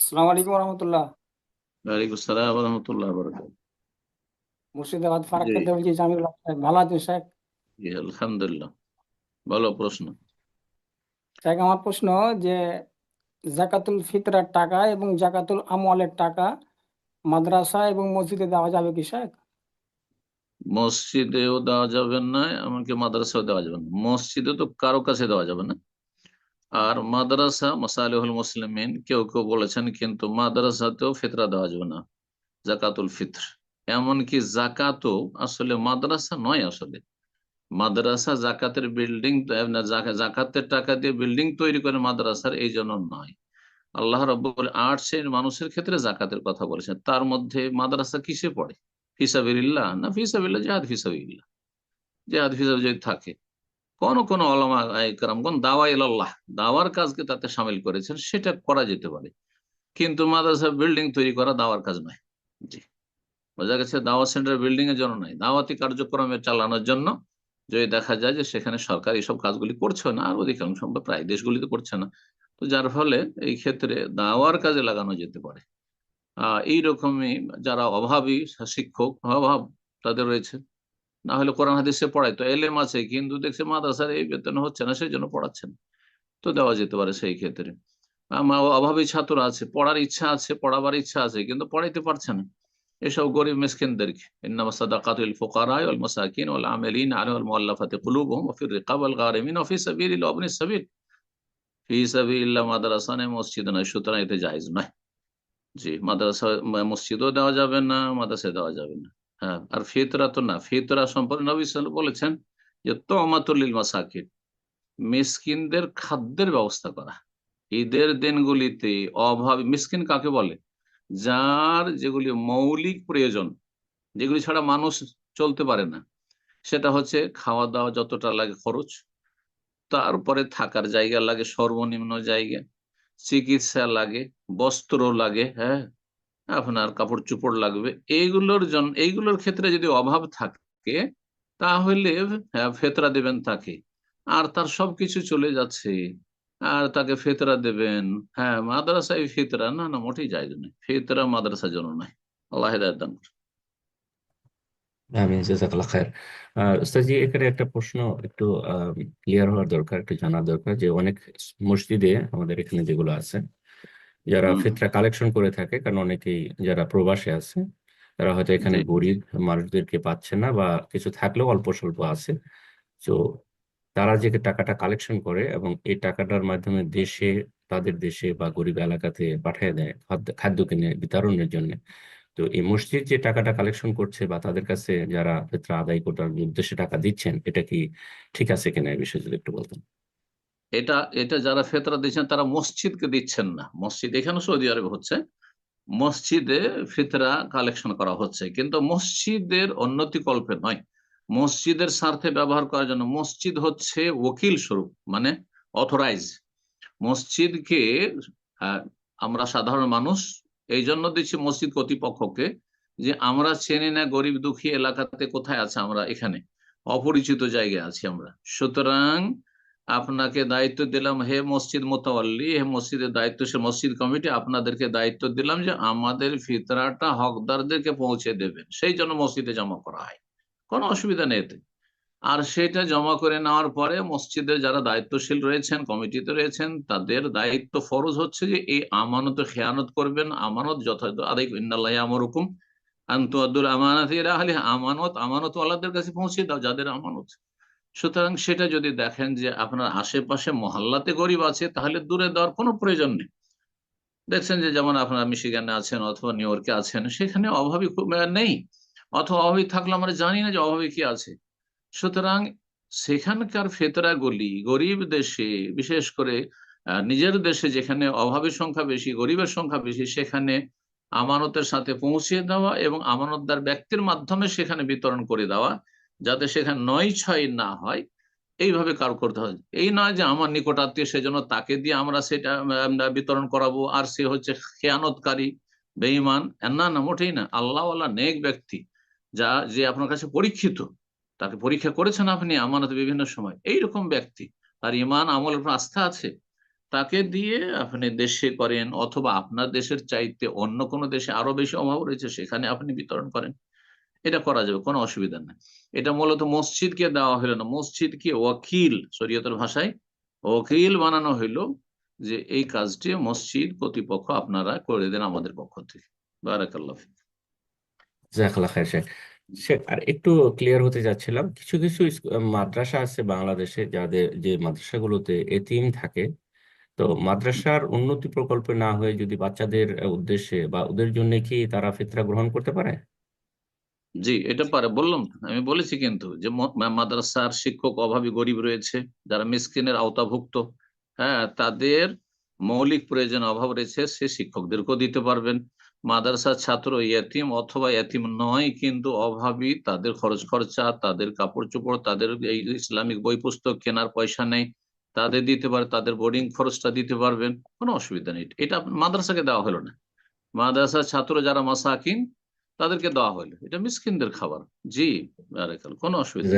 আসসালামু আলাইকুম রহমতুল্লাহ ওয়ালাইকুম আসসালাম রহমতুল্লাহ মুর্শিদাবাদ ফারাক্কা সাহেব ভালো আছেন জি আলহামদুলিল্লাহ। বলো প্রশ্ন। আমার প্রশ্ন যে জাকাতুল ফিতরার টাকা এবং জাকাতুল আমওয়ালের টাকা মাদ্রাসা এবং মসজিদে দেওয়া যাবে কি শেখ মসজিদেও দেওয়া যাবে না এমনকি মাদ্রাসাও দেওয়া যাবে না। মসজিদে তো কারও কাছে দেওয়া যাবে না। আর মাদ্রাসা মাসালিহুল মুসলিমিন কেউ কেউ বলেছেন কিন্তু মাদ্রাসাতেও ফিতরা দেওয়া যাবে না, জাকাতুল ফিতর। এমনকি জাকাতও আসলে মাদ্রাসা নয় আসলে। মাদ্রাসা জাকাতের বিল্ডিং জাকাতের টাকা দিয়ে বিল্ডিং তৈরি করে মাদ্রাসার এই জন্য নয়। আল্লাহ রব্বুল আট শ্রেণির মানুষের ক্ষেত্রে জাকাতের কথা বলেছেন। তার মধ্যে মাদ্রাসা কিসে পড়ে? ফিসাবিল্লাহ না ফিসাবিল্লাহ জেহাদ ফিসাবিল্লাহ জেহাদ ফিসাব যদি থাকে। কোন কোন আলমা কোন দাওয়া ইল্লাহ দাওয়ার কাজকে তাতে সামিল করেছেন, সেটা করা যেতে পারে। কিন্তু মাদ্রাসা বিল্ডিং তৈরি করা দাওয়ার কাজ নয়। জি। বোঝা গেছে, দাওয়া সেন্টার বিল্ডিং এর জন্য নয়। দাওয়াতি কার্যক্রমে চালানোর জন্য যদি দেখা যায় যে সেখানে সরকার এইসব কাজগুলি করছে না, আর অধিকাংশ প্রায় দেশগুলিতে করছে না, তো যার ফলে এই ক্ষেত্রে দাওয়ার কাজে লাগানো যেতে পারে। আহ, এইরকমই যারা অভাবী, শিক্ষক, অভাব তাদের রয়েছে। না হলে কোরআন হাদিসে পড়ায় তো এলেম আছে, কিন্তু দেখছে মাদ্রাসার এই বেতন হচ্ছে না, সেই জন্য পড়াচ্ছেন তো দেওয়া যেতে পারে সেই ক্ষেত্রে। অভাবী ছাত্র আছে, পড়ার ইচ্ছা আছে, পড়াবার ইচ্ছা আছে, কিন্তু পড়াইতে পারছে না। এসব গরিব মিসকিনদেরকে। ইন্নামা মসজিদ নয় সুতরাং এতে জায়েজ নয়। জি, মাদ্রাসা, মসজিদও দেওয়া যাবে না, মাদ্রাসায় দেওয়া যাবে না। হ্যাঁ আর ফিতরা তো না, ফিতরা সম্পর্কে নবী বলেছেন যে তমাতুল মাসাকিন, মিসকিনদের খাদ্যের ব্যবস্থা করা। ঈদের দিনগুলিতে অভাব, মিসকিন কাকে বলে? যার যেগুলি মৌলিক প্রয়োজন, যেগুলি ছাড়া মানুষ চলতে পারে না, সেটা হচ্ছে খাওয়া দাওয়া যতটা লাগে খরচ, তারপরে থাকার জায়গা লাগে, সর্বনিম্ন জায়গা, চিকিৎসা লাগে, বস্ত্র লাগে হ্যাঁ আপনার কাপড় চুপড় লাগবে। এইগুলোর জন্য এইগুলোর ক্ষেত্রে যদি অভাব থাকে, তাহলে হ্যাঁ ফেতরা দেবেন তাকে। আর তার সবকিছু চলে যাচ্ছে, আর তাকে ফেতরা দেবেন। হ্যাঁ মাদ্রাসায় ফেতরা, না না, মোটেই যায় না। ফেতরা মাদ্রাসার জন্য নয়। আল্লাহ দান করুন। আমি জাজাকাল্লাহ খায়ের। আর উস্তাদজি, এখানে একটা প্রশ্ন একটু ক্লিয়ার হওয়ার দরকার, একটু জানার দরকার, যে অনেক মসজিদে আমাদের এখানে যেগুলো আছে যারা ফিতরা কালেকশন করে থাকে কারণ অনেকেই যারা প্রবাসে আছে তারা হয়তো এখানে জি। গরিব মানুষদেরকে পাচ্ছে না বা কিছু থাকলেও অল্প স্বল্প আছে। তো তারা যে টাকাটা কালেকশন করে এবং এই টাকাটার মাধ্যমে দেশে তাদের দেশে বা গরিব এলাকাতে পাঠিয়ে দেয় খাদ্য খাদ্য কিনে বিতরণের জন্য। তো এই মসজিদ যে টাকাটা কালেকশন করছে বা তাদের কাছে যারা ফিতরা আদায় করার উদ্দেশ্যে টাকা দিচ্ছেন এটা কি ঠিক আছে কিনা এই বিষয়ে যদি একটু বলতেন। এটা এটা যারা ফেতরা দিচ্ছেন তারা মসজিদকে দিচ্ছেন না। মসজিদ এখানে সৌদি আরবে হচ্ছে। মসজিদে ফিতরা কালেকশন করা হচ্ছে। কিন্তু মসজিদের উন্নতিকল্পে নয়। মসজিদের স্বার্থে ব্যবহার করার জন্য মসজিদ হচ্ছে ওকিল স্বরূপ মানে অথরাইজ মসজিদকে আমরা সাধারণ মানুষ, এই জন্য দিচ্ছি মসজিদ কর্তৃপক্ষকে যে আমরা চেনি না গরিব দুঃখী এলাকাতে কোথায় আছে আমরা এখানে। অপরিচিত জায়গায় আছি আমরা। সুতরাং আপনাকে দায়িত্ব দিলাম, হে মসজিদ মোতাল্লি হে মসজিদের দায়িত্বশীল মসজিদ কমিটি, আপনাদেরকে দায়িত্ব দিলাম যে আমাদের ফিতরাটা হকদারদেরকে পৌঁছে দেবেন। সেই জন্য মসজিদে জমা করা হয়। কোনো অসুবিধা নেই এতে। আর সেটা জমা করে নেওয়ার পরে মসজিদের যারা দায়িত্বশীল রয়েছেন, কমিটিতে রয়েছেন, তাদের দায়িত্ব ফরজ হচ্ছে যে এই আমানত খেয়ানত করবেন। আমানত যথাযথ। আদায় ইন্নাল্লাহ আমার হুকুম আন্তু আমানত আমানত আমানত আল্লাহদের কাছে পৌঁছে দাও, যাদের আমানত। সুতরাং সেটা যদি দেখেন যে আপনার আশেপাশে মহল্লাতে গরিব আছে, তাহলে দূরে দেওয়ার কোনো প্রয়োজন নেই। দেখছেন যে যেমন আপনার মিশিগানে আছেন অথবা নিউ ইয়র্কে আছেন, সেখানে অভাবী নেই। অথবা অভাবী থাকলে আমরা জানি না যে অভাবী কি আছে। সুতরাং সেখানকার ফেতরাগুলি গরিব দেশে, বিশেষ করে নিজের দেশে যেখানে অভাবের সংখ্যা বেশি, গরিবের সংখ্যা বেশি, সেখানে আমানতের সাথে পৌঁছিয়ে দেওয়া এবং আমানতদার ব্যক্তির মাধ্যমে সেখানে বিতরণ করে দেওয়া যাতে সেখানে নয় ছয় না হয়, এইভাবে কার করতে হয়। এই নয় যে আমার নিকট আত্মীয়, সেজন্য তাকে দিয়ে আমরা সেটা বিতরণ করাবো। আর সে হচ্ছে খেয়ানতকারী, বেঈমান, না না, মোটেই না। আল্লাহ আল্লাহ নেক ব্যক্তি, যা, যে আপনার কাছে পরীক্ষিত। তাকে পরীক্ষা করেছেন আপনি আমানত বিভিন্ন সময়। এইরকম ব্যক্তি, তার ইমান উপর আস্থা আছে। তাকে দিয়ে আপনি দেশে করেন, অথবা আপনার দেশের চাইতে অন্য কোনো দেশে আরও বেশি অভাব রয়েছে, সেখানে আপনি বিতরণ করেন। এটা করা যাবে, কোনো অসুবিধা নেই। এটা মূলত মসজিদকে দেওয়া হলো না, মসজিদকে ওয়াকিল, শরীয়তের ভাষায় ওকিল বানানো হইল যে এই কাজটি মসজিদ কর্তৃপক্ষ আপনারা করে দেন আমাদের পক্ষ থেকে। বারাকাল্লাহ শেখ। শেখ, আর একটু ক্লিয়ার হতে যাচ্ছিলাম, কিছু কিছু মাদ্রাসা আছে বাংলাদেশে, যাদের যে মাদ্রাসাগুলোতে এতিম থাকে। তো মাদ্রাসার উন্নতি প্রকল্পে না হয়ে যদি বাচ্চাদের উদ্দেশ্যে বা ওদের জন্য কি তারা ফিতরা গ্রহণ করতে পারে? জি, এটা পারে, বললাম আমি বলেছি কিন্তু যে মাদ্রাসার শিক্ষক অভাবী গরিব রয়েছে, যারা মিসকিনের আওতাভুক্ত হ্যাঁ তাদের মৌলিক প্রয়োজন অভাব রয়েছে, সে শিক্ষকদেরকেও দিতে পারবেন। মাদ্রাসার ছাত্র, ইয়াতিম অথবা ইয়াতিম নয়, কিন্তু অভাবী, তাদের খরচ খরচা, তাদের কাপড় চোপড়, তাদের এই ইসলামিক বই পুস্তক কেনার পয়সা নেই, তাদের দিতে পারে, তাদের বোর্ডিং খরচটা দিতে পারবেন, কোনো অসুবিধা নেই। এটা মাদ্রাসাকে দেওয়া হলো না। মাদ্রাসার ছাত্র যারা মাসাকিন তাদেরকে দেওয়া হইল। এটা মিসকিনদের খাবার। জি কোনো অসুবিধা